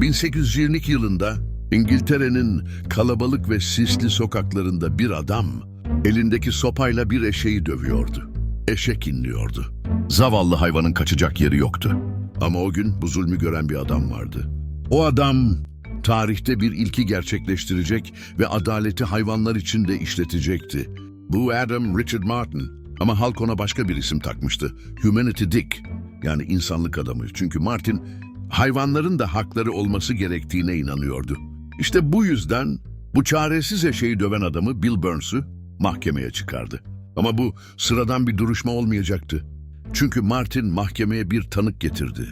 1822 yılında İngiltere'nin kalabalık ve sisli sokaklarında bir adam elindeki sopayla bir eşeği dövüyordu. Eşek inliyordu. Zavallı hayvanın kaçacak yeri yoktu. Ama o gün bu zulmü gören bir adam vardı. O adam tarihte bir ilki gerçekleştirecek ve adaleti hayvanlar için de işletecekti. Bu Adam Richard Martin. Ama halk ona başka bir isim takmıştı. Humanity Dick. Yani insanlık adamı. Çünkü Martin hayvanların da hakları olması gerektiğine inanıyordu. İşte bu yüzden bu çaresiz eşeği döven adamı Bill Burns'u mahkemeye çıkardı. Ama bu sıradan bir duruşma olmayacaktı. Çünkü Martin mahkemeye bir tanık getirdi.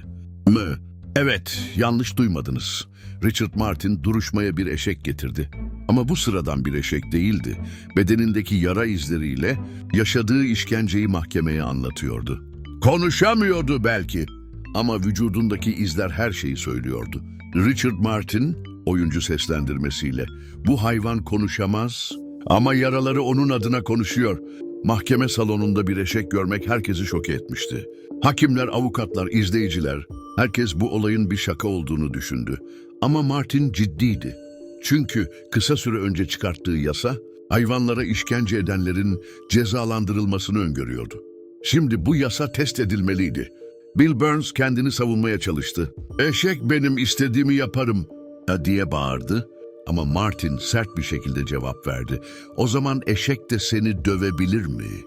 Mı? Evet, yanlış duymadınız. Richard Martin duruşmaya bir eşek getirdi. Ama bu sıradan bir eşek değildi. Bedenindeki yara izleriyle yaşadığı işkenceyi mahkemeye anlatıyordu. Konuşamıyordu belki ama vücudundaki izler her şeyi söylüyordu. Richard Martin oyuncu seslendirmesiyle bu hayvan konuşamaz ama yaraları onun adına konuşuyor. Mahkeme salonunda bir eşek görmek herkesi şok etmişti. Hakimler, avukatlar, izleyiciler herkes bu olayın bir şaka olduğunu düşündü. Ama Martin ciddiydi. Çünkü kısa süre önce çıkarttığı yasa hayvanlara işkence edenlerin cezalandırılmasını öngörüyordu. Şimdi bu yasa test edilmeliydi. Bill Burns kendini savunmaya çalıştı. Eşek benim istediğimi yaparım "Ha," diye bağırdı. Ama Martin sert bir şekilde cevap verdi. O zaman eşek de seni dövebilir mi?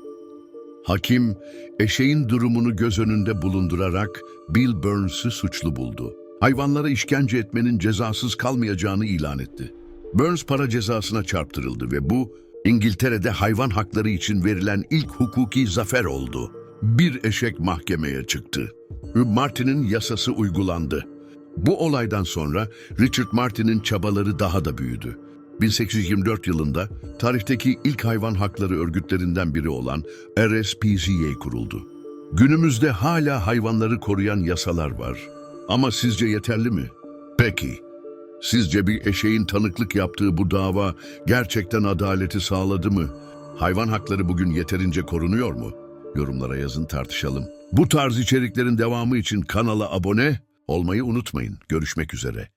Hakim eşeğin durumunu göz önünde bulundurarak Bill Burns'ı suçlu buldu. Hayvanlara işkence etmenin cezasız kalmayacağını ilan etti. Burns para cezasına çarptırıldı ve bu İngiltere'de hayvan hakları için verilen ilk hukuki zafer oldu. Bir eşek mahkemeye çıktı. Martin'in yasası uygulandı. Bu olaydan sonra Richard Martin'in çabaları daha da büyüdü. 1824 yılında tarihteki ilk hayvan hakları örgütlerinden biri olan RSPCA kuruldu. Günümüzde hala hayvanları koruyan yasalar var. Ama sizce yeterli mi? Peki. Sizce bir eşeğin tanıklık yaptığı bu dava gerçekten adaleti sağladı mı? Hayvan hakları bugün yeterince korunuyor mu? Yorumlara yazın tartışalım. Bu tarz içeriklerin devamı için kanala abone olmayı unutmayın. Görüşmek üzere.